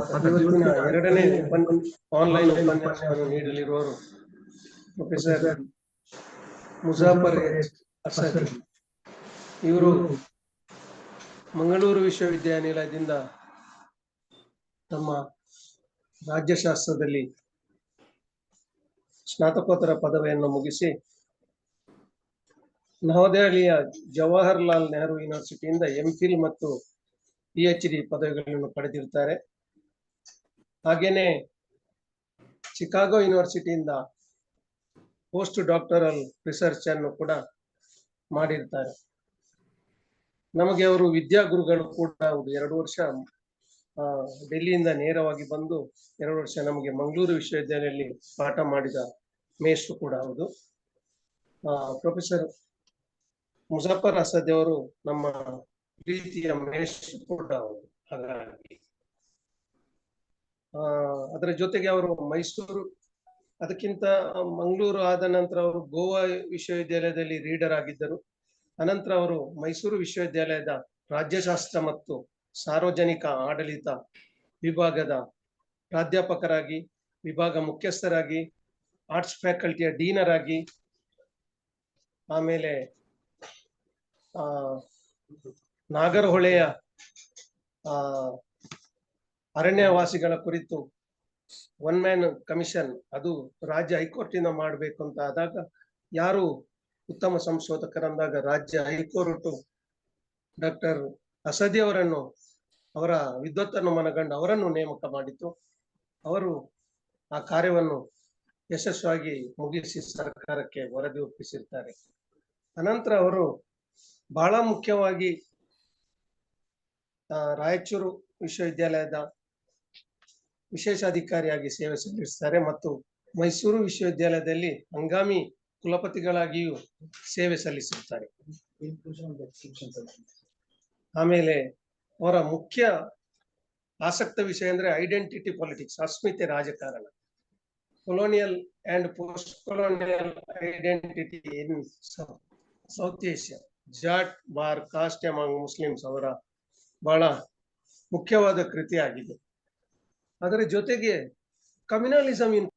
ಇವತ್ತಿನ ಎರಡನೇ ಆನ್ಲೈನ್ ಉಪನ್ಯಾಸವನ್ನು ನೀಡಲಿರುವವರು ಪ್ರೊಫೆಸರ್ ಮುಜಾಫರ್ ಅಸದ್ ಇವರು ಮಂಗಳೂರು ವಿಶ್ವವಿದ್ಯಾನಿಲಯದಿಂದ ತಮ್ಮ ರಾಜ್ಯಶಾಸ್ತ್ರದಲ್ಲಿ ಸ್ನಾತಕೋತ್ತರ ಪದವಿಯನ್ನು ಮುಗಿಸಿ ನವದೆಹಲಿಯ ಜವಾಹರ್ಲಾಲ್ ನೆಹರು ಯೂನಿವರ್ಸಿಟಿಯಿಂದ ಎಂ ಫಿಲ್ ಮತ್ತು ಪಿ ಎಚ್ ಡಿ ಪದವಿಗಳನ್ನು ಪಡೆದಿರ್ತಾರೆ ಹಾಗೇನೆ ಚಿಕಾಗೋ ಯೂನಿವರ್ಸಿಟಿಯಿಂದ ಪೋಸ್ಟ್ ಡಾಕ್ಟರಲ್ ರಿಸರ್ಚ್ ಅನ್ನು ಕೂಡ ಮಾಡಿರ್ತಾರೆ. ನಮಗೆ ಅವರು ವಿದ್ಯಾಗುರುಗಳು ಕೂಡ ಒಂದು ಎರಡು ವರ್ಷ ಡೆಲ್ಲಿಯಿಂದ ನೇರವಾಗಿ ಬಂದು ಎರಡು ವರ್ಷ ನಮಗೆ ಮಂಗಳೂರು ವಿಶ್ವವಿದ್ಯಾಲಯದಲ್ಲಿ ಪಾಠ ಮಾಡಿದ ಮೇಷ್ಟ್ರು ಕೂಡ ಹೌದು. ಪ್ರೊಫೆಸರ್ ಮುಜಾಫರ್ ಅಸದ್ ಅವರು ನಮ್ಮ ಪ್ರೀತಿಯ ಮೇಷ್ಟ್ರು ಕೂಡ ಹೌದು. ಹಾಗಾಗಿ ಅದರ ಜೊತೆಗೆ ಅವರು ಮೈಸೂರು, ಅದಕ್ಕಿಂತ ಮಂಗಳೂರು ಆದ ನಂತರ ಅವರು ಗೋವಾ ವಿಶ್ವವಿದ್ಯಾಲಯದಲ್ಲಿ ರೀಡರ್ ಆಗಿದ್ದರು. ಅನಂತರ ಅವರು ಮೈಸೂರು ವಿಶ್ವವಿದ್ಯಾಲಯದ ರಾಜ್ಯಶಾಸ್ತ್ರ ಮತ್ತು ಸಾರ್ವಜನಿಕ ಆಡಳಿತ ವಿಭಾಗದ ಪ್ರಾಧ್ಯಾಪಕರಾಗಿ, ವಿಭಾಗ ಮುಖ್ಯಸ್ಥರಾಗಿ, ಆರ್ಟ್ಸ್ ಫ್ಯಾಕಲ್ಟಿಯ ಡೀನರ್ ಆಗಿ ಆಮೇಲೆ ನಾಗರಹೊಳೆಯ ಅರಣ್ಯವಾಸಿಗಳ ಕುರಿತು ಒನ್ ಮ್ಯಾನ್ ಕಮಿಷನ್ ಅದು ರಾಜ್ಯ ಹೈಕೋರ್ಟಿಂದ ಮಾಡಬೇಕು ಅಂತ ಆದಾಗ ಯಾರು ಉತ್ತಮ ಸಂಶೋಧಕರಂದಾಗ ರಾಜ್ಯ ಹೈಕೋರ್ಟ್ ಡಾಕ್ಟರ್ ಅಸದಿ ಅವರನ್ನು, ಅವರ ವಿದ್ವತ್ತನ್ನು ಮನಗಂಡು ಅವರನ್ನು ನೇಮಕ ಮಾಡಿತು ಅವರು ಆ ಕಾರ್ಯವನ್ನು ಯಶಸ್ವಿಯಾಗಿ ಮುಗಿಸಿ ಸರ್ಕಾರಕ್ಕೆ ವರದಿ ಒಪ್ಪಿಸಿರ್ತಾರೆ. ಅನಂತರ ಅವರು ಬಹಳ ಮುಖ್ಯವಾಗಿ ರಾಯಚೂರು ವಿಶ್ವವಿದ್ಯಾಲಯದ ವಿಶೇಷ ಅಧಿಕಾರಿಯಾಗಿ ಸೇವೆ ಸಲ್ಲಿಸುತ್ತಾರೆ ಮತ್ತು ಮೈಸೂರು ವಿಶ್ವವಿದ್ಯಾಲಯದಲ್ಲಿ ಹಂಗಾಮಿ ಕುಲಪತಿಗಳಾಗಿಯೂ ಸೇವೆ ಸಲ್ಲಿಸುತ್ತಾರೆ. ಆಮೇಲೆ ಅವರ ಮುಖ್ಯ ಆಸಕ್ತ ವಿಷಯ ಅಂದ್ರೆ ಐಡೆಂಟಿಟಿ ಪಾಲಿಟಿಕ್ಸ್ ಅಸ್ಮಿತೆ ರಾಜಕಾರಣ. Colonial and post colonial identity in South Asia Jat ಬಾರ್ ಕಾಸ್ಟ್ ಅಮಾಂಗ್ ಮುಸ್ಲಿಮ್ಸ್ ಅವರ ಬಹಳ ಮುಖ್ಯವಾದ ಕೃತಿ ಆಗಿದೆ ಅದರ ಜೊತೆಗೆ ಕಮ್ಯುನಲಿಸಂ ಇನ್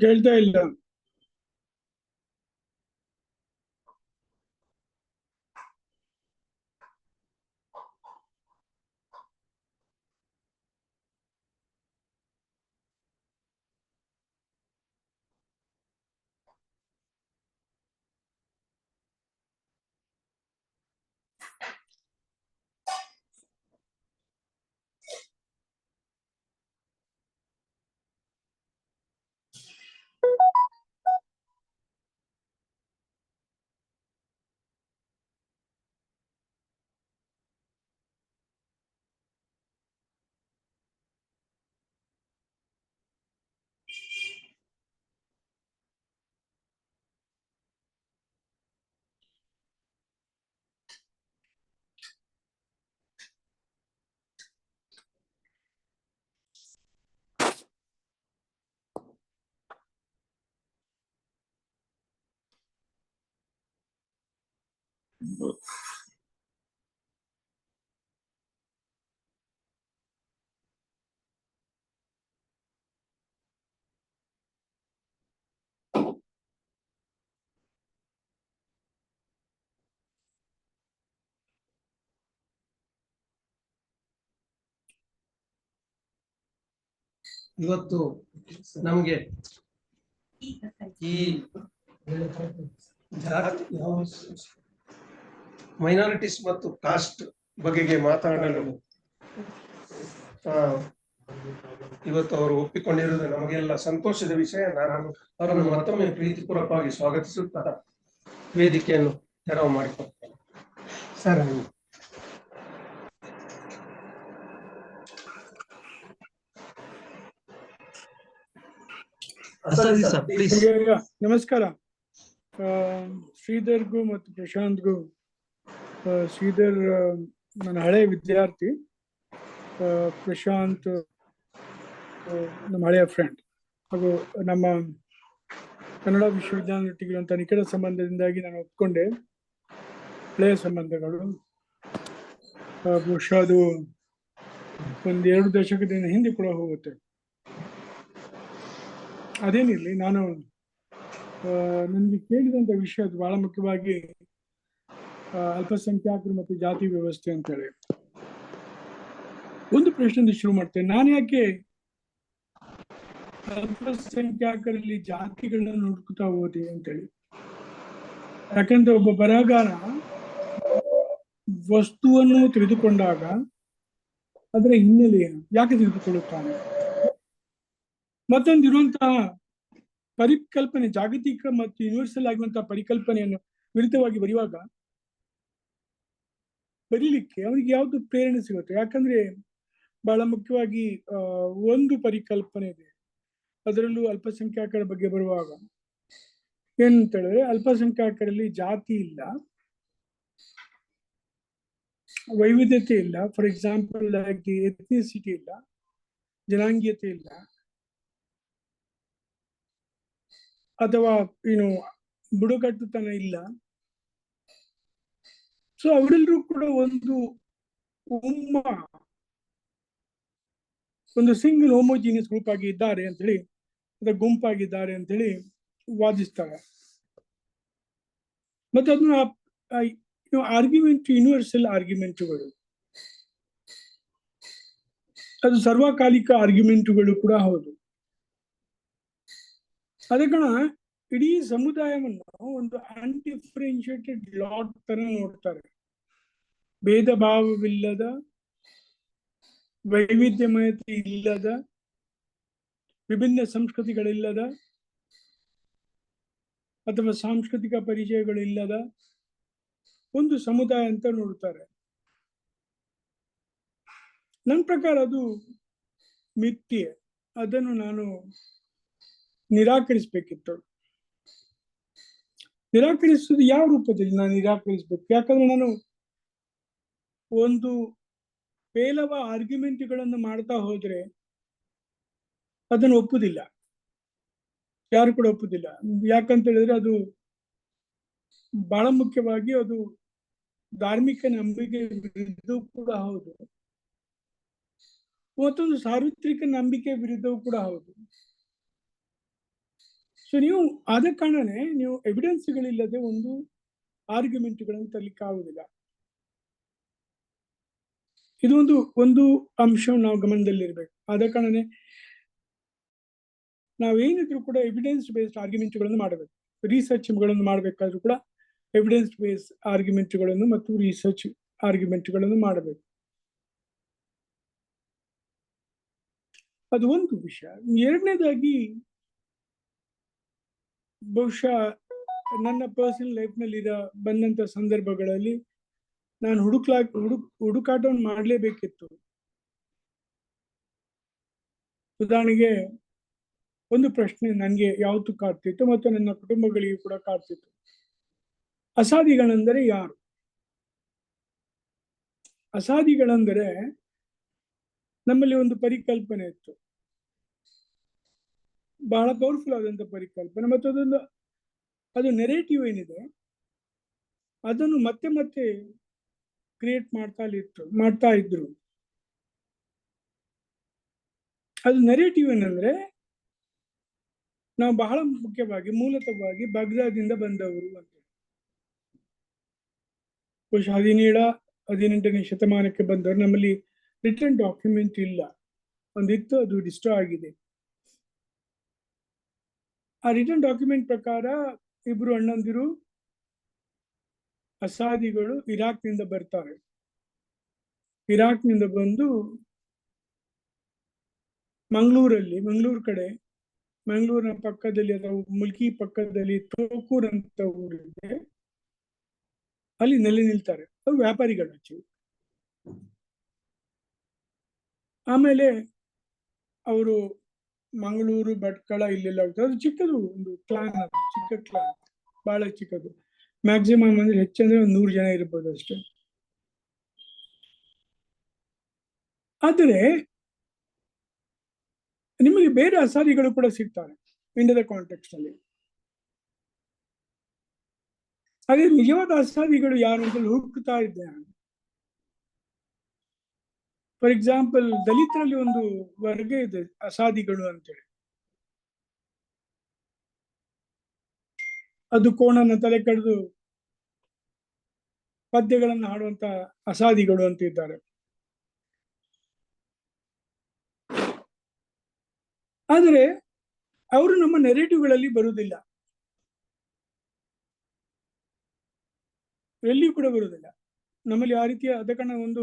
ಕೇಳ್ತಾ ಇಲ್ಲ ಇವತ್ತು ನಮಗೆ ಈ ಮೈನಾರಿಟೀಸ್ ಮತ್ತು ಕಾಸ್ಟ್ ಬಗೆಗೆ ಮಾತನಾಡಲು ಆ, ಇವತ್ತು ಅವರು ಒಪ್ಪಿಕೊಂಡಿರುವುದು ನಮಗೆಲ್ಲ ಸಂತೋಷದ ವಿಷಯ. ನಾನು ಅವರನ್ನು ಮತ್ತೊಮ್ಮೆ ಪ್ರೀತಿಪೂರ್ವಕವಾಗಿ ಸ್ವಾಗತಿಸುತ್ತಾ ವೇದಿಕೆಯನ್ನು ತೆರವು ಮಾಡಿಕೊಡ್ತೇನೆ. ಸರ್ ನಮಸ್ಕಾರ. ಆ, ಶ್ರೀಧರ್ಗೂ ಮತ್ತು ಪ್ರಶಾಂತ್ಗೂ ಶ್ರೀಧರ್ ನನ್ನ ಹಳೆ ವಿದ್ಯಾರ್ಥಿ ಪ್ರಶಾಂತ್ ನಮ್ಮ ಹಳೆಯ ಫ್ರೆಂಡ್ ಹಾಗೂ ನಮ್ಮ ಕನ್ನಡ ವಿಶ್ವವಿದ್ಯಾನಿಲಯದೊಟ್ಟಿಗಿರುವಂಥ ನಿಕಟ ಸಂಬಂಧದಿಂದಾಗಿ ನಾನು ಒಪ್ಕೊಂಡೆ. ಹಳೆಯ ಸಂಬಂಧಗಳು. ಬಹುಶಃ ಅದು ಒಂದು ಎರಡು ದಶಕದಿಂದ ಹಿಂದೆ ಕೂಡ ಹೋಗುತ್ತೆ. ಅದೇನಿರಲಿ, ನಾನು ನನಗೆ ಕೇಳಿದಂಥ ವಿಷಯ ಬಹಳ ಮುಖ್ಯವಾಗಿ ಅಲ್ಪಸಂಖ್ಯಾತರು ಮತ್ತು ಜಾತಿ ವ್ಯವಸ್ಥೆ ಅಂತೇಳಿ. ಒಂದು ಪ್ರಶ್ನೆಯಿಂದ ಶುರು ಮಾಡ್ತೇನೆ. ನಾನು ಯಾಕೆ ಅಲ್ಪಸಂಖ್ಯಾತರಲ್ಲಿ ಜಾತಿಗಳನ್ನ ನೋಡ್ಕೊತಾ ಹೋದೆ ಅಂತೇಳಿ? ಯಾಕಂದ್ರೆ ಒಬ್ಬ ಬರಹಗಾರ ವಸ್ತುವನ್ನು ತೆಗೆದುಕೊಂಡಾಗ ಅದರ ಹಿನ್ನೆಲೆ ಯಾಕೆ ತಿಳಿದುಕೊಳ್ಳುತ್ತಾನೆ ಮತ್ತೊಂದು ಇರುವಂತಹ ಪರಿಕಲ್ಪನೆ, ಜಾಗತಿಕ ಮತ್ತು ಯೂನಿವರ್ಸಲ್ ಆಗಿರುವಂತಹ ಪರಿಕಲ್ಪನೆಯನ್ನು ವಿರುದ್ಧವಾಗಿ ಬರೆಯುವಾಗ ಬರೀಲಿಕ್ಕೆ ಅವನಿಗೆ ಯಾವ್ದು ಪ್ರೇರಣೆ ಸಿಗುತ್ತೆ? ಯಾಕಂದ್ರೆ ಬಹಳ ಮುಖ್ಯವಾಗಿ ಒಂದು ಪರಿಕಲ್ಪನೆ ಇದೆ. ಅದರಲ್ಲೂ ಅಲ್ಪಸಂಖ್ಯಾತರ ಬಗ್ಗೆ ಬರುವಾಗ. ಏನಂತ ಹೇಳಿದ್ರೆ ಅಲ್ಪಸಂಖ್ಯಾತರಲ್ಲಿ ಜಾತಿ ಇಲ್ಲ. ವೈವಿಧ್ಯತೆ ಇಲ್ಲ. ಫಾರ್ ಎಕ್ಸಾಂಪಲ್ ಲೈಕ್ ಎಥ್ನಿಸಿಟಿ ಇಲ್ಲ. ಜನಾಂಗೀಯತೆ ಇಲ್ಲ. ಅಥವಾ ಏನು ಬುಡಕಟ್ಟುತನ ಇಲ್ಲ. ಸೊ ಅವರೆಲ್ಲರೂ ಕೂಡ ಒಂದು ಉಮ್ಮ ಒಂದು ಸಿಂಗಲ್ ಹೋಮೋಜಿನಿಯಸ್ ಗ್ರೂಪ್ ಆಗಿ ಇದ್ದಾರೆ ಅಂತ ಹೇಳಿ ಗುಂಪಾಗಿದ್ದಾರೆ ಅಂತ ಹೇಳಿ ವಾದಿಸ್ತಾರೆ. ಮತ್ತೆ ಅದನ್ನ ಆರ್ಗ್ಯುಮೆಂಟ್ ಯೂನಿವರ್ಸಲ್ ಆರ್ಗ್ಯುಮೆಂಟ್ಗಳು ಅದು ಸರ್ವಕಾಲಿಕ ಆರ್ಗ್ಯುಮೆಂಟ್ಗಳು ಕೂಡ ಹೌದು. ಅದೇ ಕಾರಣ ಇಡೀ ಸಮುದಾಯವನ್ನು ಒಂದು ಅನ್ಡಿಫ್ರೆನ್ಶಿಯೇಟೆಡ್ ಲಾಟ್ ತರ ನೋಡ್ತಾರೆ. ಭೇದ ಭಾವವಿಲ್ಲದ, ವೈವಿಧ್ಯಮಯತೆ ಇಲ್ಲದ, ವಿಭಿನ್ನ ಸಂಸ್ಕೃತಿಗಳಿಲ್ಲದ, ಅಥವಾ ಸಾಂಸ್ಕೃತಿಕ ಪರಿಚಯಗಳಿಲ್ಲದ ಒಂದು ಸಮುದಾಯ ಅಂತ ನೋಡ್ತಾರೆ. ನನ್ನ ಪ್ರಕಾರ ಅದು ಮಿಥ್ಯೆ. ಅದನ್ನು ನಾನು ನಿರಾಕರಿಸ್ಬೇಕಿತ್ತು. ನಿರಾಕರಿಸುವುದು ಯಾವ ರೂಪದಲ್ಲಿ? ನಾನು ನಿರಾಕರಿಸಬೇಕು. ಯಾಕಂದ್ರೆ ನಾನು ಒಂದು ಪೇಲವ ಆರ್ಗ್ಯುಮೆಂಟ್ಗಳನ್ನು ಮಾಡ್ತಾ ಹೋದ್ರೆ ಅದನ್ನು ಒಪ್ಪುದಿಲ್ಲ. ಯಾರು ಕೂಡ ಒಪ್ಪುದಿಲ್ಲ. ಯಾಕಂತ ಹೇಳಿದ್ರೆ ಅದು ಬಹಳ ಮುಖ್ಯವಾಗಿ ಅದು ಧಾರ್ಮಿಕ ನಂಬಿಕೆ ವಿರುದ್ಧ ಕೂಡ ಹೌದು. ಮತ್ತೊಂದು ಸಾರ್ವತ್ರಿಕ ನಂಬಿಕೆ ವಿರುದ್ಧವೂ ಕೂಡ ಹೌದು. ಸೊ ನೀವು ಆದ ಕಾರಣನೇ ನೀವು ಎವಿಡೆನ್ಸ್ಗಳಿಲ್ಲದೆ ಒಂದು ಆರ್ಗ್ಯುಮೆಂಟ್ಗಳನ್ನು ತರಲಿಕ್ಕೆ ಆಗುದಿಲ್ಲ. ಇದು ಒಂದು ಒಂದು ನಾವು ಗಮನದಲ್ಲಿರ್ಬೇಕು. ಆದ ಕಾರಣನೇ ನಾವೇನಿದ್ರು ಕೂಡ ಎವಿಡೆನ್ಸ್ ಬೇಸ್ಡ್ ಆರ್ಗ್ಯುಮೆಂಟ್ಗಳನ್ನು ಮಾಡಬೇಕು ರಿಸರ್ಚ್ಗಳನ್ನು ಮಾಡಬೇಕಾದ್ರೂ ಕೂಡ ಎವಿಡೆನ್ಸ್ ಬೇಸ್ ಆರ್ಗ್ಯುಮೆಂಟ್ಗಳನ್ನು ಮತ್ತು ರಿಸರ್ಚ್ ಆರ್ಗ್ಯುಮೆಂಟ್ಗಳನ್ನು ಮಾಡಬೇಕು. ಅದು ಒಂದು ವಿಷಯ. ಎರಡನೇದಾಗಿ ಬಹುಶಃ ನನ್ನ ಪರ್ಸನಲ್ ಲೈಫ್ನಲ್ಲಿ ಇದ ಬಂದಂತ ಸಂದರ್ಭಗಳಲ್ಲಿ ನಾನು ಹುಡುಕ್ಲಾ, ಹುಡುಕ್ ಹುಡುಕಾಟವನ್ನು ಮಾಡಲೇಬೇಕಿತ್ತು. ಉದಾಹರಣೆಗೆ ಒಂದು ಪ್ರಶ್ನೆ ನನಗೆ ಯಾವತ್ತು ಕಾಡ್ತಿತ್ತು ಮತ್ತು ನನ್ನ ಕುಟುಂಬಗಳಿಗೆ ಕೂಡ ಕಾಡ್ತಿತ್ತು. ಅಸಾದಿಗಳೆಂದರೆ ಯಾರು? ಅಸಾದಿಗಳೆಂದರೆ ನಮ್ಮಲ್ಲಿ ಒಂದು ಪರಿಕಲ್ಪನೆ ಇತ್ತು. ಬಹಳ ಪವರ್ಫುಲ್ ಆದಂಥ ಪರಿಕಲ್ಪನೆ. ಮತ್ತು ಅದೊಂದು, ಅದು ನೆರೇಟಿವ್ ಏನಿದೆ, ಅದನ್ನು ಮತ್ತೆ ಮತ್ತೆ ಕ್ರಿಯೇಟ್ ಮಾಡ್ತಾ ಇತ್ತು, ಮಾಡ್ತಾ ಇದ್ರು. ಅದು ನೆರೇಟಿವ್ ಏನಂದ್ರೆ, ನಾವು ಬಹಳ ಮುಖ್ಯವಾಗಿ, ಮೂಲತಃವಾಗಿ ಬಗ್ದಾದಿಂದ ಬಂದವರು ಅಂತ. ಬಹುಶಃ ಹದಿನೇಳ, ಹದಿನೆಂಟನೇ ಶತಮಾನಕ್ಕೆ ಬಂದವರು. ನಮ್ಮಲ್ಲಿ ರಿಟರ್ನ್ ಡಾಕ್ಯುಮೆಂಟ್ ಇಲ್ಲ. ಒಂದಿತ್ತು, ಅದು ಡಿಸ್ಟ್ರಾ ಆಗಿದೆ. ಆ ರಿಟರ್ನ್ ಡಾಕ್ಯುಮೆಂಟ್ ಪ್ರಕಾರ ಇಬ್ರು ಅಣ್ಣಂದಿರು ಅಸಾದಿಗಳು ಇರಾಕ್ನಿಂದ ಬರ್ತಾರೆ. ಇರಾಕ್ನಿಂದ ಬಂದು ಮಂಗಳೂರಲ್ಲಿ, ಮಂಗಳೂರು ಕಡೆ, ಮಂಗಳೂರಿನ ಪಕ್ಕದಲ್ಲಿ ಅಥವಾ ಮುಲ್ಕಿ ಪಕ್ಕದಲ್ಲಿ ತೋಕೂರ್ ಅಂತ ಊರಿದೆ. ಅಲ್ಲಿ ನೆಲೆ ನಿಲ್ತಾರೆ. ಅವ್ರು ವ್ಯಾಪಾರಿಗಳು ಹಚ್ಚಿ ಆಮೇಲೆ ಅವರು ಮಂಗಳೂರು, ಭಟ್ಕಳ ಇಲ್ಲೆಲ್ಲ ಹೋಗ್ತಾರೆ ಅದು ಚಿಕ್ಕದು ಒಂದು ಕ್ಲಾನ್ ಚಿಕ್ಕ ಕ್ಲಾನ್ ಬಹಳ ಚಿಕ್ಕದು. ಮ್ಯಾಕ್ಸಿಮಮ್ ಅಂದ್ರೆ ಹೆಚ್ಚಂದ್ರೆ ಒಂದು ನೂರು ಜನ ಇರ್ಬೋದು ಅಷ್ಟೇ. ಆದರೆ, ನಿಮಗೆ ಬೇರೆ ಅಸಾದಿಗಳು ಕೂಡ ಸಿಗ್ತಾರೆ ಇಂಡಿಯಾದ ಕಾಂಟೆಕ್ಸ್ಟ್ ಅಲ್ಲಿ. ಹಾಗೆ ನಿಜವಾದ ಅಸಾರಿಗಳು ಯಾರು ಅಂತ ಹುಡುಕ್ತಾ ಇದ್ದೆ ಫಾರ್ ಎಕ್ಸಾಂಪಲ್ ದಲಿತರಲ್ಲಿ ಒಂದು ವರ್ಗ ಇದೆ, ಅಸಾದಿಗಳು ಅಂತೇಳಿ. ಅದು ಕೋಣನ ತಲೆ ಕಡಿದು ಪದ್ಯಗಳನ್ನು ಹಾಡುವಂತ ಅಸಾದಿಗಳು ಅಂತ ಇದ್ದಾರೆ. ಆದರೆ ಅವರು ನಮ್ಮ ನೆರೆಟಿವ್ಗಳಲ್ಲಿ ಬರುವುದಿಲ್ಲ. ಎಲ್ಲಿಯೂ ಕೂಡ ಬರುವುದಿಲ್ಲ. ನಮ್ಮಲ್ಲಿ ಆ ರೀತಿಯ ಅದಕ್ಕಣ ಒಂದು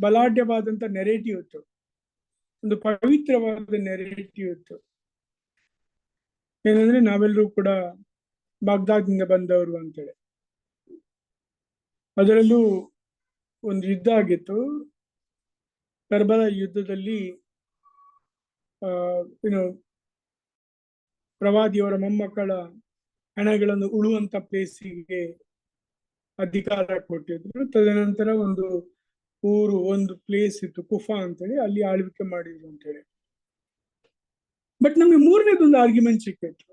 ಬಲಾಢ್ಯವಾದಂತ ನೆರೇಟಿವ್ ಇತ್ತು. ಒಂದು ಪವಿತ್ರವಾದ ನೆರೇಟಿವ್ ಇತ್ತು. ಏನಂದ್ರೆ ನಾವೆಲ್ಲರೂ ಕೂಡ ಬಾಗ್ದಾದ್ನಿಂದ ಬಂದವರು ಅಂತೇಳಿ. ಅದರಲ್ಲೂ ಒಂದು ಯುದ್ಧ ಆಗಿತ್ತು. ಕರ್ಬಲ ಯುದ್ಧದಲ್ಲಿ ಏನು, ಪ್ರವಾದಿಯವರ ಮೊಮ್ಮಕ್ಕಳ ಹಣಗಳನ್ನು ಉಳುವಂತ ಪ್ಲೇಸಿಗೆ ಅಧಿಕಾರ ಕೊಟ್ಟಿದ್ರು. ತದನಂತರ ಒಂದು ಊರು ಒಂದು ಪ್ಲೇಸ್ ಇತ್ತು, ಕುಫಾ ಅಂತೇಳಿ ಅಲ್ಲಿ ಆಳ್ವಿಕೆ ಮಾಡಿದ್ರು ಅಂತೇಳಿ. ಬಟ್ ನಮ್ಗೆ ಮೂರನೇದೊಂದು ಆರ್ಗ್ಯುಮೆಂಟ್ ಸಿಕ್ಕಿತ್ತು.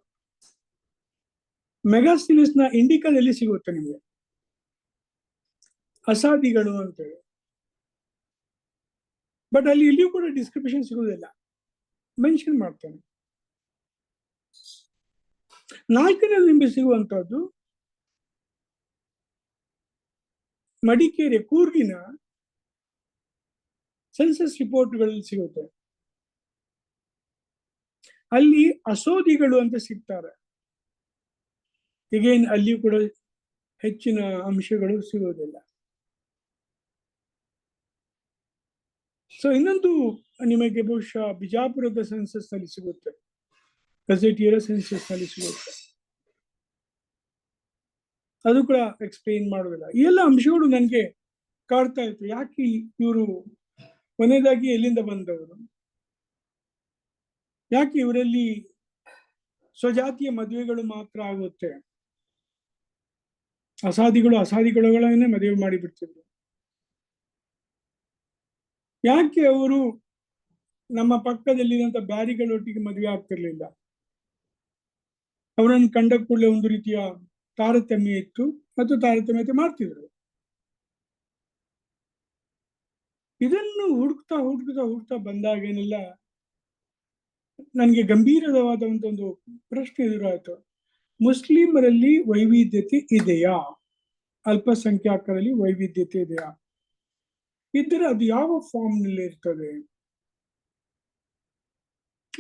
ಮೆಗಾಸಿಲಿಸ್ನ ಇಂಡಿಕಲ್ ಎಲ್ಲಿ ಸಿಗುತ್ತೆ ನಿಮ್ಗೆ? ಅಸಾದಿಗಳು ಅಂತೇಳಿ. ಬಟ್ ಅಲ್ಲಿ ಇಲ್ಲಿಯೂ ಕೂಡ ಡಿಸ್ಕ್ರಿಪ್ಷನ್ ಸಿಗುವುದಿಲ್ಲ ಮೆನ್ಷನ್ ಮಾಡ್ತಾನೆ. ನಾಲ್ಕನೇ ನಿಂಬೆ ಸಿಗುವಂತಹದ್ದು ಮಡಿಕೇರಿ, ಕೂರ್ಗಿನ ಸೆನ್ಸಸ್ ರಿಪೋರ್ಟ್ಗಳಲ್ಲಿ ಸಿಗುತ್ತೆ. ಅಲ್ಲಿ ಅಸೋದಿಗಳು ಅಂತ ಸಿಗ್ತಾರೆ. ಈಗೇನ್ ಅಲ್ಲಿ ಕೂಡ ಹೆಚ್ಚಿನ ಅಂಶಗಳು ಸಿಗೋದಿಲ್ಲ. ಸೊ ಇನ್ನೊಂದು ನಿಮಗೆ ಬಹುಶಃ ಬಿಜಾಪುರದ ಸೆನ್ಸಸ್ನಲ್ಲಿ ಸಿಗುತ್ತೆ. ಗಜೆಟಿಯರ ಸೆನ್ಸಸ್ನಲ್ಲಿ ಸಿಗುತ್ತೆ. ಅದು ಕೂಡ ಎಕ್ಸ್ಪ್ಲೇನ್ ಮಾಡೋದಿಲ್ಲ ಈ ಎಲ್ಲ ಅಂಶಗಳು ನನಗೆ ಕಾಡ್ತಾ ಇತ್ತು. ಯಾಕೆ ಇವರು ಕೊನೆಯದಾಗಿ ಎಲ್ಲಿಂದ ಬಂದವರು? ಯಾಕೆ ಇವರಲ್ಲಿ ಸ್ವಜಾತಿಯ ಮದುವೆಗಳು ಮಾತ್ರ ಆಗುತ್ತೆ? ಅಸಾದಿಗಳು ಅಸಾದಿಗಳನ್ನೇ ಮದುವೆ ಮಾಡಿಬಿಡ್ತಿದ್ರು. ಯಾಕೆ ಅವರು ನಮ್ಮ ಪಕ್ಕದಲ್ಲಿರುವಂತ ಬ್ಯಾರಿಗಳೊಟ್ಟಿಗೆ ಮದುವೆ ಆಗ್ತಿರ್ಲಿಲ್ಲ? ಅವರನ್ನು ಕಂಡ ಕೂಡಲೇ ಒಂದು ರೀತಿಯ ತಾರತಮ್ಯ ಇತ್ತು ಮತ್ತು ತಾರತಮ್ಯತೆ ಮಾಡ್ತಿದ್ರು. ಇದನ್ನು ಹುಡುಕ್ತಾ ಹುಡುಕ್ತಾ ಹುಡುಕ್ತಾ ಬಂದಾಗೇನೆಲ್ಲ ನನಗೆ ಗಂಭೀರವಾದ ಒಂದು ಪ್ರಶ್ನೆ ಎದುರಾಯ್ತು. ಮುಸ್ಲಿಮರಲ್ಲಿ ವೈವಿಧ್ಯತೆ ಇದೆಯಾ? ಅಲ್ಪಸಂಖ್ಯಾತರಲ್ಲಿ ವೈವಿಧ್ಯತೆ ಇದೆಯಾ? ಇದ್ದರೆ ಅದು ಯಾವ ಫಾರ್ಮ್ನಲ್ಲಿ ಇರ್ತದೆ?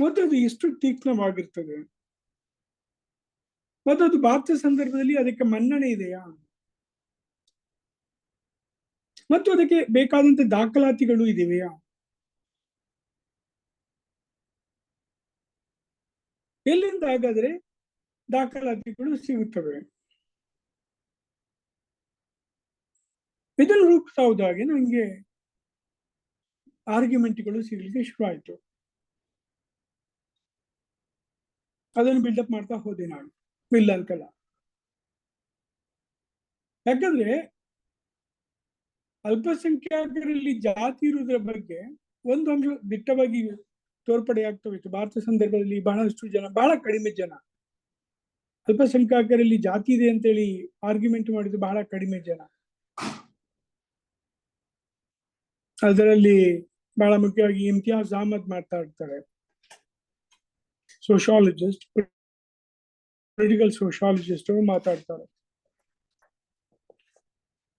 ಮತ್ತು ಅದು ಎಷ್ಟು ತೀಕ್ಷ್ಣವಾಗಿರ್ತದೆ? ಮತ್ತು ಅದು ಭಾರತ ಸಂದರ್ಭದಲ್ಲಿ ಅದಕ್ಕೆ ಮನ್ನಣೆ ಇದೆಯಾ? ಮತ್ತು ಅದಕ್ಕೆ ಬೇಕಾದಂತ ದಾಖಲಾತಿಗಳು ಇದೆಯಾ? ಎಲ್ಲಿಂದ ಹಾಗಾದ್ರೆ ದಾಖಲಾತಿಗಳು ಸಿಗುತ್ತವೆ? ಇದನ್ನು ರೂಪಿಸ್ತಾ ಹೋದಾಗೆ ನನಗೆ ಆರ್ಗ್ಯುಮೆಂಟ್ಗಳು ಸಿಗಲಿಕ್ಕೆ ಶುರು ಅದನ್ನು ಬಿಲ್ಡಪ್ ಮಾಡ್ತಾ ಹೋದೆ ನಾನು. ಇಲ್ಲ ಅಂತಲ್ಲ ಯಾಕಂದ್ರೆ ಅಲ್ಪಸಂಖ್ಯಾತರಲ್ಲಿ ಜಾತಿ ಇರುವುದರ ಬಗ್ಗೆ ಒಂದು ಅಂಶ ದಿಟ್ಟವಾಗಿ ತೋರ್ಪಡೆ ಆಗ್ತವಿತ್ತು ಭಾರತ ಸಂದರ್ಭದಲ್ಲಿ ಬಹಳಷ್ಟು ಜನ, ಬಹಳ ಕಡಿಮೆ ಜನ ಅಲ್ಪಸಂಖ್ಯಾತರಲ್ಲಿ ಜಾತಿ ಇದೆ ಅಂತೇಳಿ ಆರ್ಗ್ಯುಮೆಂಟ್ ಮಾಡಿದ್ದು ಬಹಳ ಕಡಿಮೆ ಜನ. ಅದರಲ್ಲಿ ಬಹಳ ಮುಖ್ಯವಾಗಿ ಇಮ್ತಿಯಾಜ್ ಅಹಮದ್ ಮಾತಾಡ್ತಾರೆ ಸೋಶಾಲಜಿಸ್ಟ್ ಪೊಲಿಟಿಕಲ್ ಸೋಶಾಲಜಿಸ್ಟ್ ಮಾತಾಡ್ತಾರೆ.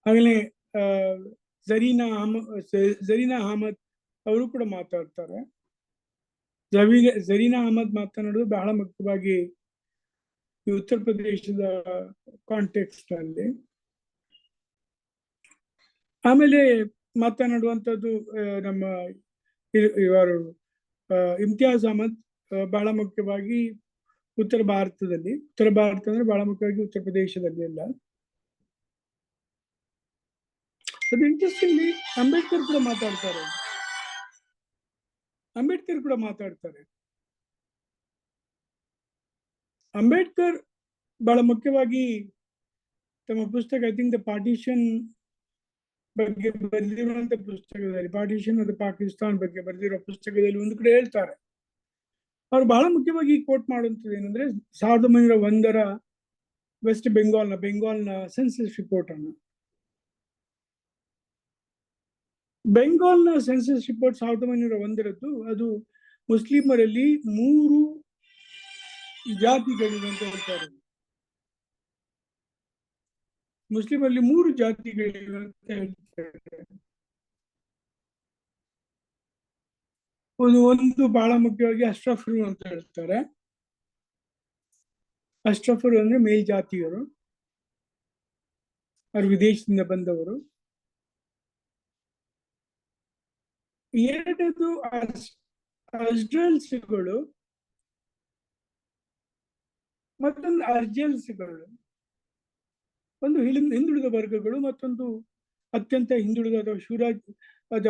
ಹಾಗಲೇ ಜರೀನಾ ಅಹಮ ಜರೀನಾ ಅಹಮದ್ ಅವರು ಕೂಡ ಮಾತಾಡ್ತಾರೆ. ಜರೀನಾ ಅಹಮದ್ ಮಾತನಾಡೋದು ಬಹಳ ಮುಖ್ಯವಾಗಿ ಈ ಉತ್ತರ ಪ್ರದೇಶದ ಕಾಂಟೆಕ್ಸ್ಟ್ ಅಲ್ಲಿ. ಆಮೇಲೆ ಮಾತನಾಡುವಂಥದ್ದು ನಮ್ಮ ಇವರು ಇಮ್ತಿಯಾಜ್ ಅಹಮದ್ ಬಹಳ ಮುಖ್ಯವಾಗಿ ಉತ್ತರ ಭಾರತದಲ್ಲಿ. ಉತ್ತರ ಭಾರತ ಅಂದ್ರೆ ಬಹಳ ಮುಖ್ಯವಾಗಿ ಉತ್ತರ ಪ್ರದೇಶದಲ್ಲಿ ಎಲ್ಲ ಅದು ಇಂಟ್ರೆಸ್ಟಿಂಗ್ಲಿ ಅಂಬೇಡ್ಕರ್ ಕೂಡ ಮಾತಾಡ್ತಾರೆ. ಅಂಬೇಡ್ಕರ್ ಕೂಡ ಮಾತಾಡ್ತಾರೆ. ಅಂಬೇಡ್ಕರ್ ಬಹಳ ಮುಖ್ಯವಾಗಿ ತಮ್ಮ ಪುಸ್ತಕ ಐ ಥಿಂಕ್ ದ ಪಾರ್ಟಿಷನ್ ಬಗ್ಗೆ ಬರೆದಿರುವಂತ ಪುಸ್ತಕದಲ್ಲಿ ಪಾರ್ಟಿಷನ್ ಮತ್ತು ಪಾಕಿಸ್ತಾನ್ ಬಗ್ಗೆ ಬರೆದಿರೋ ಪುಸ್ತಕದಲ್ಲಿ ಒಂದು ಕಡೆ ಹೇಳ್ತಾರೆ. ಅವ್ರು ಬಹಳ ಮುಖ್ಯವಾಗಿ ಕೋಟ್ ಮಾಡುವಂಥದ್ದು ಏನಂದ್ರೆ ಸಾವಿರದ ಒಂಬೈನೂರ ಒಂದರ ವೆಸ್ಟ್ ಬೆಂಗಾಲ್ನ ಬೆಂಗಾಲ್ನ ಸೆನ್ಸಸ್ ರಿಪೋರ್ಟ್ ಅನ್ನು. ಬೆಂಗಾಲ್ನ ಸೆನ್ಸಸ್ ರಿಪೋರ್ಟ್ ಸಾವಿರದ ಒಂಬೈನೂರ ಒಂದರದ್ದು ಅದು ಮುಸ್ಲಿಮರಲ್ಲಿ ಮೂರು ಜಾತಿಗಳಿವೆ ಅಂತ ಹೇಳ್ತಾರೆ. ಮುಸ್ಲಿಮರಲ್ಲಿ ಮೂರು ಜಾತಿಗಳಿವೆ ಅಂತ ಹೇಳ್ತಾರೆ. ಒಂದು ಒಂದು ಬಹಳ ಮುಖ್ಯವಾಗಿ ಅಷ್ಟ್ರಫರು ಅಂತ ಹೇಳ್ತಾರೆ. ಅಷ್ಟ್ರಫರು ಅಂದ್ರೆ ಮೇಲ್ಜಾತಿಯರು. ಅವರು ವಿದೇಶದಿಂದ ಬಂದವರು. ಎರಡದು ಅಸ್ಡ್ರಲ್ಸ್ಗಳು ಮತ್ತೊಂದು ಅರ್ಜಲ್ಸ್ಗಳು. ಒಂದು ಹಿಂದುಳಿದ ವರ್ಗಗಳು ಮತ್ತೊಂದು ಅತ್ಯಂತ ಹಿಂದುಳಿದ ಅಥವಾ ಶಿವರಾಜ್ ಅದು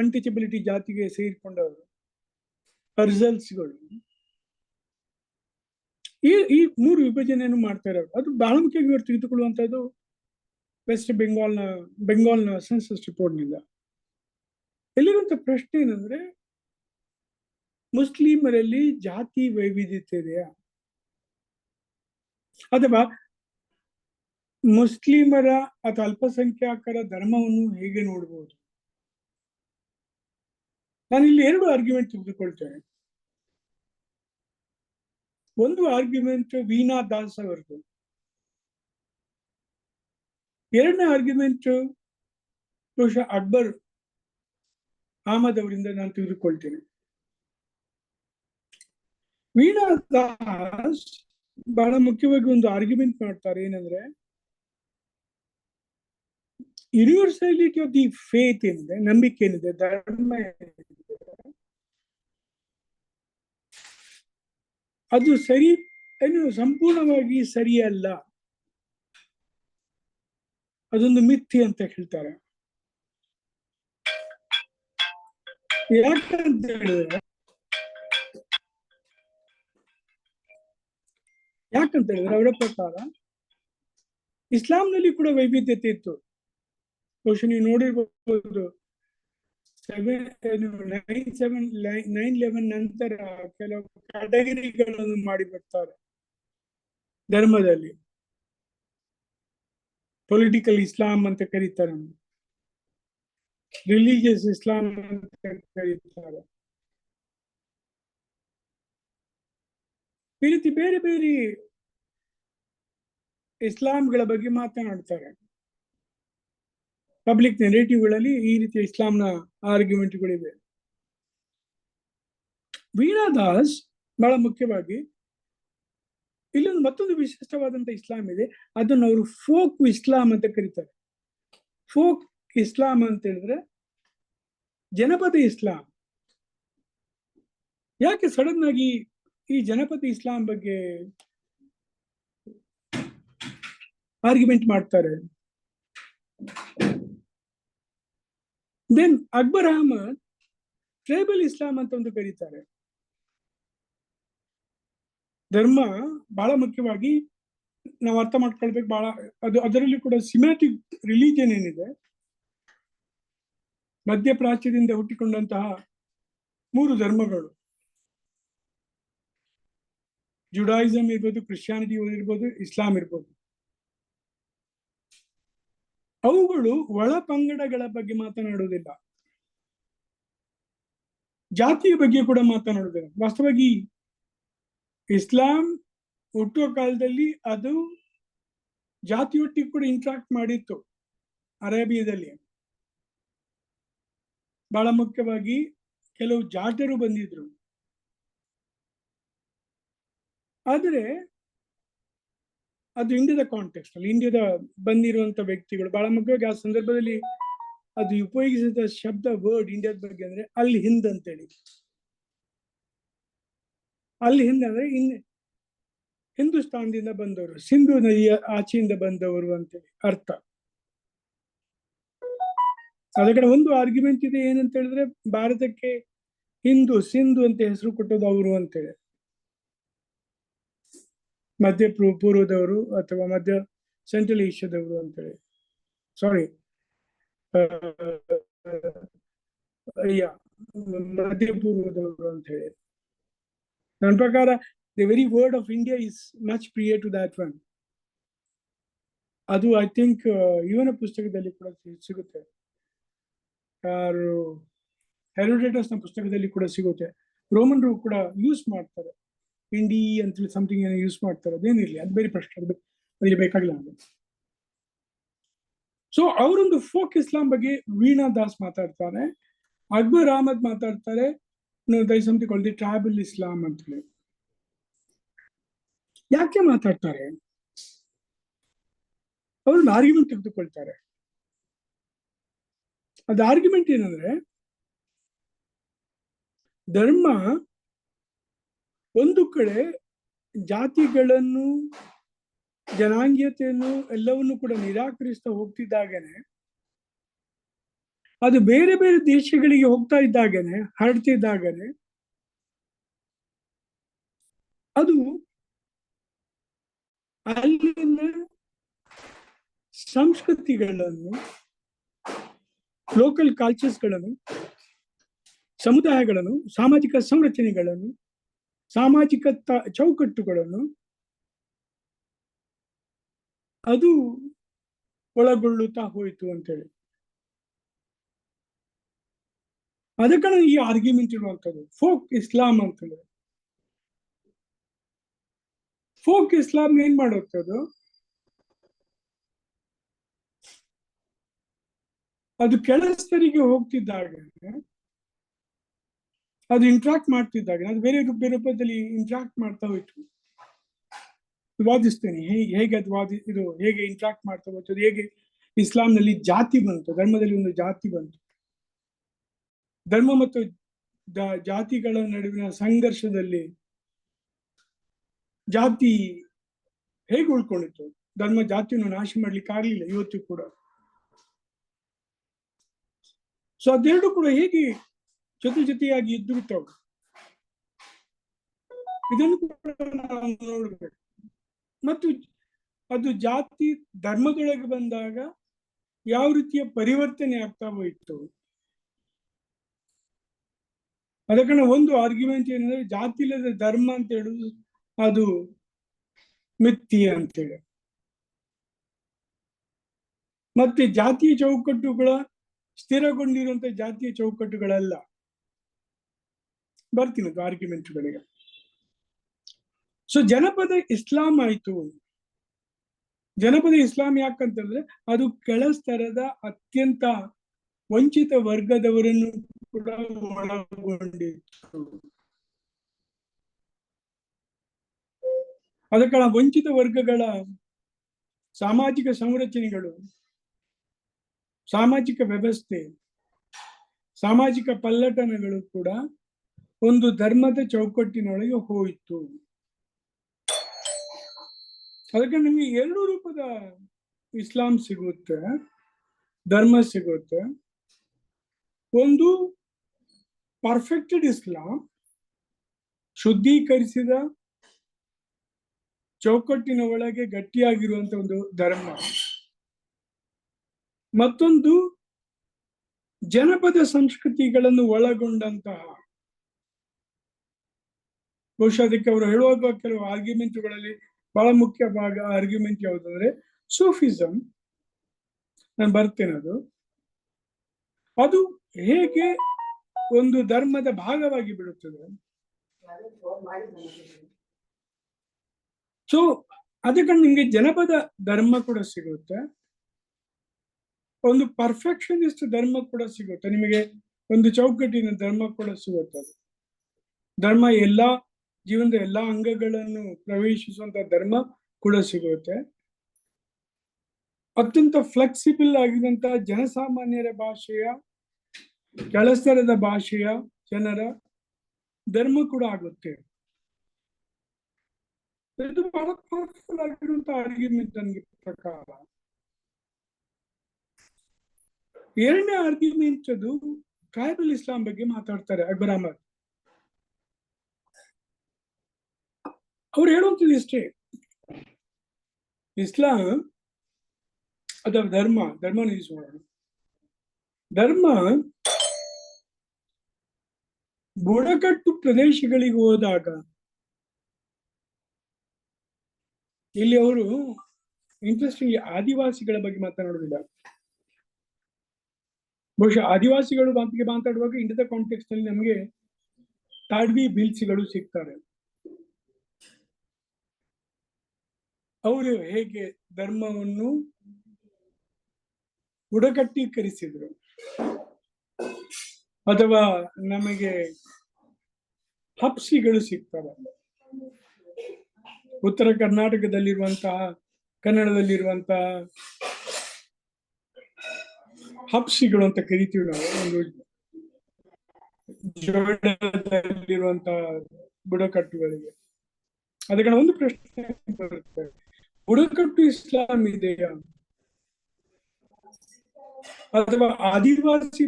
ಅನ್ಟಚಬಿಲಿಟಿ ಜಾತಿಗೆ ಸೇರಿಕೊಂಡವರು. ಅರ್ಜಲ್ಸ್ಗಳು. ಈ ಈ ಮೂರು ವಿಭಜನೆಯನ್ನು ಮಾಡ್ತಾರೆ ಅದು ಬಹಳ ಮುಖ್ಯವಾಗಿ ಇವರು ತೆಗೆದುಕೊಳ್ಳುವಂಥದ್ದು ವೆಸ್ಟ್ ಬೆಂಗಾಲ್ನ ಬೆಂಗಾಲ್ನ ಸೆನ್ಸಸ್ ರಿಪೋರ್ಟ್ನಿಂದ ಇಲ್ಲಿರುವಂತ ಪ್ರಶ್ನೆ ಏನಂದ್ರೆ, ಮುಸ್ಲಿಮರಲ್ಲಿ ಜಾತಿ ವೈವಿಧ್ಯತೆ ಇದೆಯಾ? ಅಥವಾ ಮುಸ್ಲಿಮರ ಅಥವಾ ಅಲ್ಪಸಂಖ್ಯಾತರ ಧರ್ಮವನ್ನು ಹೇಗೆ ನೋಡಬಹುದು ನಾನು ಇಲ್ಲಿ ಎರಡು ಆರ್ಗ್ಯುಮೆಂಟ್ ತೆಗೆದುಕೊಳ್ತೇನೆ. ಒಂದು ಆರ್ಗ್ಯುಮೆಂಟ್ ವೀಣಾ ದಾಸ್ ಅವರದು ಎರಡನೇ ಆರ್ಗ್ಯುಮೆಂಟ್ ಬಹುಶಃ ಅಕ್ಬರ್ ಅಹಮದ್ ಅವರಿಂದ ನಾನು ತೆಗೆದುಕೊಳ್ತೇನೆ ವೀಣಾ ದಾಸ್ ಬಹಳ ಮುಖ್ಯವಾಗಿ ಒಂದು ಆರ್ಗ್ಯುಮೆಂಟ್ ಮಾಡ್ತಾರೆ ಏನಂದ್ರೆ ಯೂನಿವರ್ಸಾಲಿಟಿ ಆಫ್ ದಿ ಫೇತ್ ಏನಿದೆ, ನಂಬಿಕೆ ಏನಿದೆ, ಧರ್ಮ ಏನಿದೆ, ಅದು ಸರಿ ಏನು ಸಂಪೂರ್ಣವಾಗಿ ಸರಿಯಲ್ಲ. ಅದೊಂದು ಮಿಥ್ಯೆ ಅಂತ ಹೇಳ್ತಾರೆ. ಯಾಕಂತ ಹೇಳಿದ್ರೆ ಯಾಕಂತ ಹೇಳಿದ್ರೆ ಅವರ ಪ್ರಕಾರ ಇಸ್ಲಾಂನಲ್ಲಿ ಕೂಡ ವೈವಿಧ್ಯತೆ ಇತ್ತು. ಬಹುಶಃ ನೀವು ನೋಡಿರ್ಬೋದು seven nine seven nine eleven ನಂತರ ಕೆಲವು ಕ್ಯಾಟಗರಿಗಳನ್ನು ಮಾಡಿ ಬರ್ತಾರೆ. ಧರ್ಮದಲ್ಲಿ. ಪೊಲಿಟಿಕಲ್ ಇಸ್ಲಾಂ ಅಂತ ಕರೀತಾರೆ ರಿಲಿಜಿಯಸ್ ಇಸ್ಲಾಂ ಅಂತ ಕರೀತಾರೆ. ಈ ರೀತಿ ಬೇರೆ ಬೇರೆ ಇಸ್ಲಾಂಗಳ ಬಗ್ಗೆ ಮಾತನಾಡ್ತಾರೆ. ಪಬ್ಲಿಕ್ ನೆರೇಟಿವ್ಗಳಲ್ಲಿ ಈ ರೀತಿಯ ಇಸ್ಲಾಂನ ಆರ್ಗ್ಯುಮೆಂಟ್ಗಳಿವೆ ವೀಣಾದಾಸ್ ಬಹಳ ಮುಖ್ಯವಾಗಿ ಇಲ್ಲೊಂದು ಮತ್ತೊಂದು ವಿಶಿಷ್ಟವಾದಂತ ಇಸ್ಲಾಂ ಇದೆ. ಅದನ್ನು ಅವರು ಫೋಕ್ ಇಸ್ಲಾಂ ಅಂತ ಕರೀತಾರೆ. ಫೋಕ್ ಇಸ್ಲಾಂ ಅಂತ ಹೇಳಿದ್ರೆ ಜನಪದ ಇಸ್ಲಾಂ. ಯಾಕೆ ಸಡನ್ ಆಗಿ ಈ ಜನಪದ ಇಸ್ಲಾಂ ಬಗ್ಗೆ ಆರ್ಗ್ಯುಮೆಂಟ್ ಮಾಡ್ತಾರೆ? Then Akbar Ahmed tribal Islam ಅಂತ ಒಂದು ಕರೀತಾರೆ. ಧರ್ಮ ಬಹಳ ಮುಖ್ಯವಾಗಿ ನಾವು ಅರ್ಥ ಮಾಡ್ಕೊಳ್ಬೇಕು ಬಹಳ, ಅದು ಅದರಲ್ಲಿ ಕೂಡ ಸಿಮ್ಯಾಟಿಕ್ ರಿಲಿಜನ್ ಏನಿದೆ ಮಧ್ಯಪ್ರಾಚ್ಯದಿಂದ ಹುಟ್ಟಿಕೊಂಡಂತಹ ಮೂರು ಧರ್ಮಗಳು. ಜುಡಾಯಿಸಮ್ ಇರ್ಬೋದು, ಕ್ರಿಶ್ಚಿಯಾನಿಟಿ ಇರ್ಬೋದು, ಇಸ್ಲಾಂ ಇರ್ಬೋದು. ಅವುಗಳು ಒಳ ಪಂಗಡಗಳ ಬಗ್ಗೆ ಮಾತನಾಡುವುದಿಲ್ಲ. ಜಾತಿಯ ಬಗ್ಗೆ ಕೂಡ ಮಾತನಾಡುವುದಿಲ್ಲ. ವಾಸ್ತವವಾಗಿ ಇಸ್ಲಾಂ ಹುಟ್ಟುವ ಕಾಲದಲ್ಲಿ ಅದು ಜಾತಿಯೊಟ್ಟಿಗೆ ಕೂಡ ಇಂಟ್ರಾಕ್ಟ್ ಮಾಡಿತ್ತು ಅರೇಬಿಯಾದಲ್ಲಿ. ಬಹಳ ಮುಖ್ಯವಾಗಿ ಕೆಲವು ಜಾಟರು ಬಂದಿದ್ರು. ಆದರೆ ಅದು ಇಂಡಿಯಾದ ಕಾಂಟೆಕ್ಸ್ಟ್ ಅಲ್ಲಿ ಇಂಡಿಯಾದ ಬಂದಿರುವಂತ ವ್ಯಕ್ತಿಗಳು, ಬಹಳ ಮುಖ್ಯವಾಗಿ ಆ ಸಂದರ್ಭದಲ್ಲಿ ಅದು ಉಪಯೋಗಿಸಿದ ಶಬ್ದ ವರ್ಡ್ ಇಂಡಿಯಾದ ಬಗ್ಗೆ ಅಂದ್ರೆ ಅಲ್ಲಿ ಹಿಂದ್ ಅಂತೇಳಿ. ಅಲ್ಲಿ ಹಿಂದ್ ಅಂದ್ರೆ ಇನ್ ಹಿಂದೂಸ್ತಾನದಿಂದ ಬಂದವರು, ಸಿಂಧು ನದಿಯ ಆಚೆಯಿಂದ ಬಂದವರು ಅಂತೇಳಿ ಅರ್ಥ. ಅದ ಕಡೆ ಒಂದು ಆರ್ಗ್ಯುಮೆಂಟ್ ಇದೆ ಏನಂತ ಹೇಳಿದ್ರೆ, ಭಾರತಕ್ಕೆ ಹಿಂದೂ ಸಿಂಧು ಅಂತ ಹೆಸರು ಕೊಟ್ಟದ್ದು ಅವರು ಅಂತೇಳಿ ಮಧ್ಯ ಪೂರ್ವದವರು ಅಥವಾ ಮಧ್ಯ ಸೆಂಟ್ರಲ್ ಏಷ್ಯಾದವರು ಅಂತೇಳಿ ಸಾರಿ ಯಾ, ಮಧ್ಯ ಪೂರ್ವದವರು ಅಂತ ಹೇಳಿ. ನನ್ನ ಪ್ರಕಾರ the very word of India is much prior to that one ಅದು ಐ ಥಿಂಕ್ ಇವನ ಪುಸ್ತಕದಲ್ಲಿ ಕೂಡ ಸಿಗುತ್ತೆ. ಹೆರೋಡೇಟಸ್ನ ಪುಸ್ತಕದಲ್ಲಿ ಕೂಡ ಸಿಗುತ್ತೆ. ರೋಮನ್ರು ಕೂಡ ಯೂಸ್ ಮಾಡ್ತಾರೆ. ಇಂಡಿ ಅಂತೇಳಿ ಸಮಥಿಂಗ್ ಏನೋ ಯೂಸ್ ಮಾಡ್ತಾರೆ. ಅದೇನಿರಲಿ ಅದು ಬೇರೆ ಪ್ರಶ್ನೆ, ಅದು ಬೇ- ಬೇಕಾಗಿಲ್ಲ ನಮಗೆ. ಸೊ ಅವರೊಂದು ಫೋಕ್ ಇಸ್ಲಾಂ ಬಗ್ಗೆ ವೀಣಾ ದಾಸ್ ಮಾತಾಡ್ತಾರೆ ಅಕ್ಬರ್ ಅಹಮದ್ ಮಾತಾಡ್ತಾರೆ. Something call the tribal Islam ಅಂತೇಳಿ ಯಾಕೆ ಮಾತಾಡ್ತಾರೆ? ಅವ್ರನ್ನ ಆರ್ಗ್ಯುಮೆಂಟ್ ತೆಗೆದುಕೊಳ್ತಾರೆ. ಅದು ಆರ್ಗ್ಯುಮೆಂಟ್ ಏನಂದ್ರೆ, ಧರ್ಮ ಒಂದು ಕಡೆ ಜಾತಿಗಳನ್ನು, ಜನಾಂಗೀಯತೆಯನ್ನು ಎಲ್ಲವನ್ನು ಕೂಡ ನಿರಾಕರಿಸ್ತಾ ಹೋಗ್ತಿದ್ದಾಗನೆ, ಅದು ಬೇರೆ ಬೇರೆ ದೇಶಗಳಿಗೆ ಹೋಗ್ತಾ ಇದ್ದಾಗನೆ, ಹರಡ್ತಿದ್ದಾಗನೆ, ಅದು ಅಲ್ಲಿನ ಸಂಸ್ಕೃತಿಗಳನ್ನು ಲೋಕಲ್ ಕಲ್ಚರ್ಸ್ಗಳನ್ನು ಸಮುದಾಯಗಳನ್ನು, ಸಾಮಾಜಿಕ ಸಂರಚನೆಗಳನ್ನು, ಸಾಮಾಜಿಕ ಚೌಕಟ್ಟುಗಳನ್ನು ಅದು ಒಳಗೊಳ್ಳುತ್ತಾ ಹೋಯಿತು ಅಂತೇಳಿ. ಅದಕ್ಕೆ ಈ ಆರ್ಗ್ಯುಮೆಂಟ್ ಇರುವಂಥದ್ದು ಫೋಕ್ ಇಸ್ಲಾಂ ಅಂತೇಳಿ. ಫೋಕ್ ಇಸ್ಲಾಂ ಏನ್ ಮಾಡುತ್ತದು? ಅದು ಕೆಳಸ್ತರಿಗೆ ಹೋಗ್ತಿದ್ದಾಗ, ಅದು ಇಂಟ್ರಾಕ್ಟ್ ಮಾಡ್ತಿದ್ದಾಗ, ಅದು ಬೇರೆ ರೂಪ ರೂಪದಲ್ಲಿ ಇಂಟ್ರಾಕ್ಟ್ ಮಾಡ್ತಾ ಹೋಯ್ತು. ವಾದಿಸ್ತೇನೆ ಹೇಗೆ ಹೇಗೆ ಅದು ವಾದಿ, ಇದು ಹೇಗೆ ಇಂಟ್ರಾಕ್ಟ್ ಮಾಡ್ತಾ ಹೋಯ್ತು ಹೇಗೆ ಇಸ್ಲಾಂನಲ್ಲಿ ಜಾತಿ ಬಂತು, ಧರ್ಮದಲ್ಲಿ ಒಂದು ಜಾತಿ ಬಂತು. ಧರ್ಮ ಮತ್ತು ಜಾತಿಗಳ ನಡುವಿನ ಸಂಘರ್ಷದಲ್ಲಿ ಜಾತಿ ಹೇಗೆ ಉಳ್ಕೊಂಡಿತ್ತು? ಧರ್ಮ ಜಾತಿಯನ್ನು ನಾಶ ಮಾಡ್ಲಿಕ್ಕೆ ಆಗ್ಲಿಲ್ಲ ಇವತ್ತು ಕೂಡ. ಸೊ ಅದೆರಡು ಕೂಡ ಹೇಗೆ ಜೊತೆ ಜೊತೆಯಾಗಿ ಇದ್ದು ಬಿಟ್ಟವು? ಇದನ್ನು ಕೂಡ ನಾವು ನೋಡಬೇಕು. ಮತ್ತು ಅದು ಜಾತಿ ಧರ್ಮದೊಳಗೆ ಬಂದಾಗ ಯಾವ ರೀತಿಯ ಪರಿವರ್ತನೆ ಆಗ್ತಾ ಹೋಯಿತು? ಅದಕ್ಕನ ಒಂದು ಆರ್ಗ್ಯುಮೆಂಟ್ ಏನಂದ್ರೆ ಜಾತಿ ಇಲ್ಲದ ಧರ್ಮ ಅಂತ ಹೇಳುದು ಅದು ಮಿಥ್ಯ ಅಂತೇಳಿ. ಮತ್ತೆ ಜಾತಿಯ ಚೌಕಟ್ಟುಗಳ ಸ್ಥಿರಗೊಂಡಿರುವಂತ ಜಾತಿಯ ಚೌಕಟ್ಟುಗಳಲ್ಲ. ಬರ್ತೀನಿ ಅದು ಆರ್ಗ್ಯುಮೆಂಟ್ಗಳಿಗೆ ಸೊ ಜನಪದ ಇಸ್ಲಾಂ ಆಯ್ತು. ಜನಪದ ಇಸ್ಲಾಂ ಯಾಕಂತಂದ್ರೆ ಅದು ಕೆಳಸ್ತರದ ಅತ್ಯಂತ ವಂಚಿತ ವರ್ಗದವರನ್ನು ಕೂಡ ಒಳಗೊಂಡಿತ್ತು. ಅದಕ್ಕೆ ವಂಚಿತ ವರ್ಗಗಳ ಸಾಮಾಜಿಕ ಸಂರಚನೆಗಳು ಸಾಮಾಜಿಕ ವ್ಯವಸ್ಥೆ, ಸಾಮಾಜಿಕ ಪಲ್ಲಟನಗಳು ಕೂಡ ಒಂದು ಧರ್ಮದ ಚೌಕಟ್ಟಿನೊಳಗೆ ಹೋಯಿತು. ಅದಕ್ಕೆ ನಿಮಗೆ ಎರಡು ರೂಪದ ಇಸ್ಲಾಂ ಸಿಗುತ್ತೆ, ಧರ್ಮ ಸಿಗುತ್ತೆ. ಒಂದು ಪರ್ಫೆಕ್ಟೆಡ್ ಇಸ್ಲಾಂ ಶುದ್ಧೀಕರಿಸಿದ ಚೌಕಟ್ಟಿನ ಒಳಗೆ ಗಟ್ಟಿಯಾಗಿರುವಂತ ಒಂದು ಧರ್ಮ. ಮತ್ತೊಂದು ಜನಪದ ಸಂಸ್ಕೃತಿಗಳನ್ನು ಒಳಗೊಂಡಂತಹ. ಬಹುಶಃ ಅದಕ್ಕೆ ಅವರು ಹೇಳುವಾಗ ಕೆಲವು ಆರ್ಗ್ಯುಮೆಂಟ್ಗಳಲ್ಲಿ ಬಹಳ ಮುಖ್ಯ ಭಾಗ ಆರ್ಗ್ಯುಮೆಂಟ್ ಯಾವುದಂದ್ರೆ ಸೂಫಿಸಂ. ನಾನು ಬರ್ತೇನೆ ಅದು. ಅದು ಹೇಗೆ ಒಂದು ಧರ್ಮದ ಭಾಗವಾಗಿ ಬಿಡುತ್ತದೆ. ಸೊ ಅದಕ್ಕೆ ನಿಮ್ಗೆ ಜನಪದ ಧರ್ಮ ಕೂಡ ಸಿಗುತ್ತೆ. ಒಂದು ಪರ್ಫೆಕ್ಷನಿಸ್ಟ್ ಧರ್ಮ ಕೂಡ ಸಿಗುತ್ತೆ. ನಿಮಗೆ ಒಂದು ಚೌಕಟ್ಟಿನ ಧರ್ಮ ಕೂಡ ಸಿಗುತ್ತೆ ಅದು ಧರ್ಮ ಎಲ್ಲ ಜೀವನದ ಎಲ್ಲಾ ಅಂಗಗಳನ್ನು ಪ್ರವೇಶಿಸುವಂತ ಧರ್ಮ ಕೂಡ ಸಿಗುತ್ತೆ. ಅತ್ಯಂತ ಫ್ಲೆಕ್ಸಿಬಲ್ ಆಗಿದಂತಹ ಜನಸಾಮಾನ್ಯರ ಭಾಷೆಯ ಕೆಳಸ್ತರದ ಭಾಷೆಯ ಜನರ ಧರ್ಮ ಕೂಡ ಆಗುತ್ತೆ. ಇದು ಬಹಳ ಆರ್ಗ್ಯುಮೆಂಟ್ ನನಗೆ ಪ್ರಕಾರ. ಎರಡನೇ ಆರ್ಗ್ಯುಮೆಂಟ್ ಅದು ಟ್ರೈಬಲ್ ಇಸ್ಲಾಂ ಬಗ್ಗೆ ಮಾತಾಡ್ತಾರೆ, ಅಕ್ಬರ್ ಅಹಮದ್. ಅವ್ರು ಹೇಳುವಂಥದ್ದು ಇಷ್ಟೇ. ಇಸ್ಲಾಂ ಅದರ ಧರ್ಮ ಧರ್ಮ ಧರ್ಮ ಬುಡಕಟ್ಟು ಪ್ರದೇಶಗಳಿಗೆ ಹೋದಾಗ ಇಲ್ಲಿ ಅವರು ಇಂಟ್ರೆಸ್ಟಿಂಗ್ ಆದಿವಾಸಿಗಳ ಬಗ್ಗೆ ಮಾತನಾಡೋದಿಲ್ಲ ಬಹುಶಃ ಆದಿವಾಸಿಗಳು ಬಗ್ಗೆ ಮಾತಾಡುವಾಗ ಇಂಡಿಯದ ಕಾಂಟೆಕ್ಸ್ಟ್ನಲ್ಲಿ ನಮಗೆ ತಾಡ್ವಿ ಬಿಲ್ಸಿಗಳು ಸಿಗ್ತಾರೆ. ಅವರು ಹೇಗೆ ಧರ್ಮವನ್ನು ಬುಡಕಟ್ಟೀಕರಿಸಿದ್ರು? ಅಥವಾ ನಮಗೆ ಹಪ್ಸಿಗಳು ಸಿಗ್ತವೆ? ಉತ್ತರ ಕರ್ನಾಟಕದಲ್ಲಿರುವಂತಹ, ಕನ್ನಡದಲ್ಲಿರುವಂತಹ ಹಪ್ಸಿಗಳು ಅಂತ ಕರಿತೀವಿ ನಾವು, ಒಂದು ಜೋಡದಲ್ಲಿರುವಂತಹ ಬುಡಕಟ್ಟುಗಳಿಗೆ. ಅದಕ್ಕೆ ಒಂದು ಪ್ರಶ್ನೆ ಬರುತ್ತೆ. ಬುಡಕಟ್ಟು ಇಸ್ಲಾಂ ಇದೆಯಾ? ಅಥವಾ ಆದಿವಾಸಿ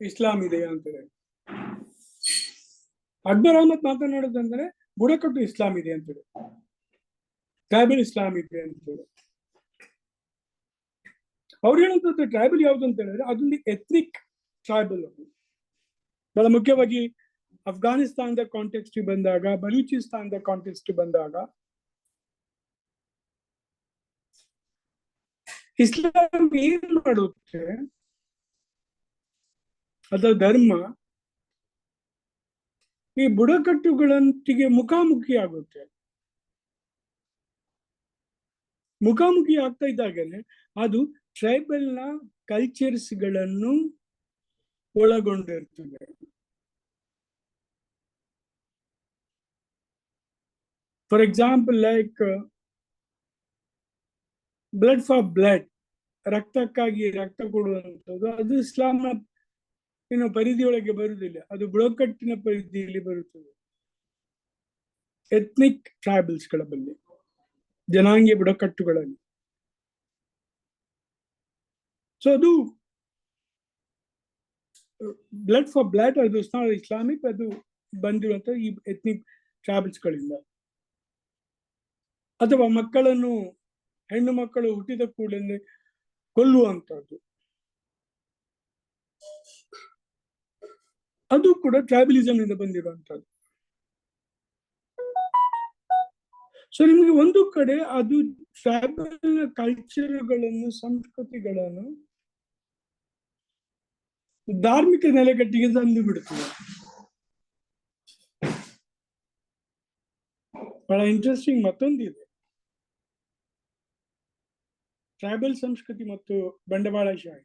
ಇಸ್ಲಾಂ ಇದೆಯಾ ಅಂತಾರೆ ಅಕ್ಬರ್ ಅಹಮದ್ ಮಾತನಾಡೋದಂದ್ರೆ ಬುಡಕಟ್ಟು ಇಸ್ಲಾಂ ಇದೆ ಅಂತೇಳಿ ಟ್ರೈಬಲ್ ಇಸ್ಲಾಂ ಇದೆ ಅಂತೇಳಿ ಅವ್ರು ಹೇಳುವಂಥದ್ದು ಟ್ರೈಬಲ್ ಯಾವುದು ಅಂತ ಹೇಳಿದ್ರೆ ಅದೊಂದು ಎಥ್ನಿಕ್ ಟ್ರೈಬಲ್ ಬಹಳ ಮುಖ್ಯವಾಗಿ ಅಫ್ಘಾನಿಸ್ತಾನದ ಕಾಂಟೆಕ್ಸ್ಟ್ ಬಂದಾಗ ಬಲೂಚಿಸ್ತಾನದ ಕಾಂಟೆಕ್ಸ್ಟ್ ಬಂದಾಗ ಇಸ್ಲಾಂ ಏನ್ ಮಾಡುತ್ತೆ? ಅದರ ಧರ್ಮ ಈ ಬುಡಕಟ್ಟುಗಳಂತಿಗೆ ಮುಖಾಮುಖಿ ಆಗುತ್ತೆ. ಮುಖಾಮುಖಿ ಆಗ್ತಾ ಇದ್ದಾಗನೆ ಅದು ಟ್ರೈಬಲ್ನ ಕಲ್ಚರ್ಸ್ಗಳನ್ನು ಒಳಗೊಂಡಿರ್ತದೆ for example like blood for blood ರಕ್ತಕ್ಕಾಗಿ ರಕ್ತ ಕೊಡುವಂಥದ್ದು, ಅದು ಇಸ್ಲಾಂನ ಏನು ಪರಿಧಿಯೊಳಗೆ ಬರುವುದಿಲ್ಲ ಅದು ಬುಡಕಟ್ಟಿನ ಪರಿಧಿಯಲ್ಲಿ ಬರುತ್ತದೆ. ಎಥ್ನಿಕ್ ಟ್ರೈಬಲ್ಸ್ಗಳ ಬಗ್ಗೆ, ಜನಾಂಗೀಯ ಬುಡಕಟ್ಟುಗಳಲ್ಲಿ. ಸೊ ಅದು ಬ್ಲಡ್ ಫಾರ್ ಬ್ಲಡ್ ಅದು ಇಸ್ಲಾಮಿಕ್ ಅದು ಬಂದಿರುವಂತ ಈ ಎಥ್ನಿಕ್ ಟ್ರಾವೆಲ್ಸ್ಗಳಿಂದ ಅಥವಾ ಮಕ್ಕಳನ್ನು ಹೆಣ್ಣು ಮಕ್ಕಳು ಹುಟ್ಟಿದ ಕೂಡಲೇ ಕೊಲ್ಲುವಂತದ್ದು ಅದು ಕೂಡ ಟ್ರೈಬಲಿಸಮ್ ಇಂದ ಬಂದಿರುವಂತದ್ದು ಸೊ ನಿಮಗೆ ಒಂದು ಕಡೆ ಅದು ಟ್ರೈಬಲ್ ಕಲ್ಚರ್ಗಳನ್ನು ಸಂಸ್ಕೃತಿಗಳನ್ನು ಧಾರ್ಮಿಕ ನೆಲೆಗಟ್ಟಿಗೆ ತಂದು ಬಿಡುತ್ತದೆ ಬಹಳ ಇಂಟ್ರೆಸ್ಟಿಂಗ್ ಮತ್ತೊಂದಿದೆ. ಟ್ರೈಬಲ್ ಸಂಸ್ಕೃತಿ ಮತ್ತು ಬಂಡವಾಳಶಾಹಿ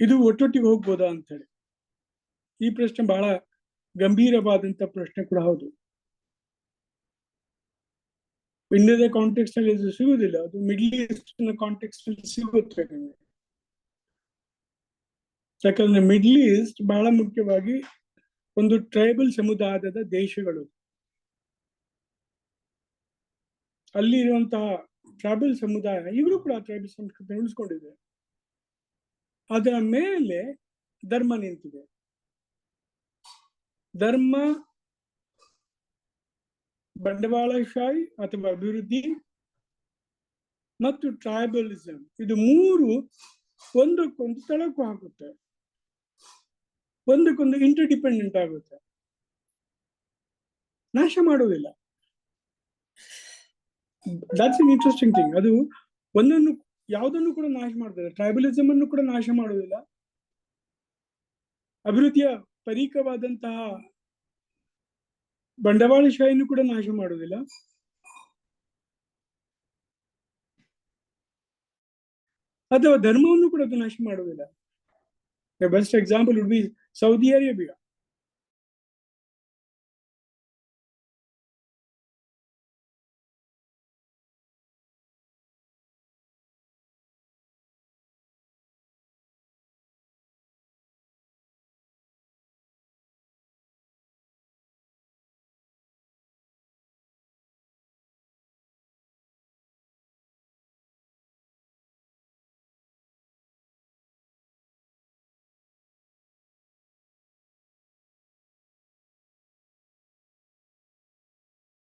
ಇದು ಒಟ್ಟೊಟ್ಟಿಗೆ ಹೋಗ್ಬೋದಾ ಅಂತ ಹೇಳಿ ಈ ಪ್ರಶ್ನೆ ಬಹಳ ಗಂಭೀರವಾದಂತ ಪ್ರಶ್ನೆ ಕೂಡ ಹೌದು. ಇಂಡಿಯಾದ ಕಾಂಟೆಕ್ಸ್ಟ್ ಇದು ಸಿಗುವುದಿಲ್ಲ. ಅದು ಮಿಡ್ಲ್ ಈಸ್ಟ್ ಕಾಂಟೆಕ್ಸ್ಟ್ನಲ್ಲಿ ಸಿಗುತ್ತೆ ಯಾಕಂದ್ರೆ ಮಿಡ್ಲ್ ಈಸ್ಟ್ ಬಹಳ ಮುಖ್ಯವಾಗಿ ಒಂದು ಟ್ರೈಬಲ್ ಸಮುದಾಯದ ದೇಶಗಳು. ಅಲ್ಲಿ ಇರುವಂತಹ ಟ್ರೈಬಲ್ ಸಮುದಾಯ, ಇವರು ಕೂಡ ಟ್ರೈಬಲ್ ಸಂಸ್ಕೃತಿ ಉಳಿಸ್ಕೊಂಡಿದೆ. ಅದರ ಮೇಲೆ ಧರ್ಮ ನಿಂತಿದೆ. ಧರ್ಮ ಬಂಡವಾಳಶಾಹಿ ಅಥವಾ ಅಭಿವೃದ್ಧಿ ಮತ್ತು ಟ್ರೈಬಲಿಸಂ ಇದು ಮೂರು ಒಂದಕ್ಕೊಂದು ತಳಕು ಹಾಕುತ್ತೆ. ಒಂದಕ್ಕೊಂದು ಇಂಟರ್ ಡಿಪೆಂಡೆಂಟ್ ಆಗುತ್ತೆ. ನಾಶ ಮಾಡುವುದಿಲ್ಲ. ದಾಟ್ಸ್ ಇನ್ ಇಂಟ್ರೆಸ್ಟಿಂಗ್ ಥಿಂಗ್ ಅದು ಒಂದನ್ನು, ಯಾವುದನ್ನು ಕೂಡ ನಾಶ ಮಾಡುದಿಲ್ಲ ಟ್ರೈಬಲಿಸಮ್ ಅನ್ನು ಕೂಡ ನಾಶ ಮಾಡುವುದಿಲ್ಲ. ಅಭಿವೃದ್ಧಿಯ ಪರೀಕವಾದಂತಹ ಬಂಡವಾಳಶಾಹಿಯನ್ನು ಕೂಡ ನಾಶ ಮಾಡುವುದಿಲ್ಲ. ಅಥವಾ ಧರ್ಮವನ್ನು ಕೂಡ ಅದು ನಾಶ ಮಾಡುವುದಿಲ್ಲ. Best example would be Saudi Arabia.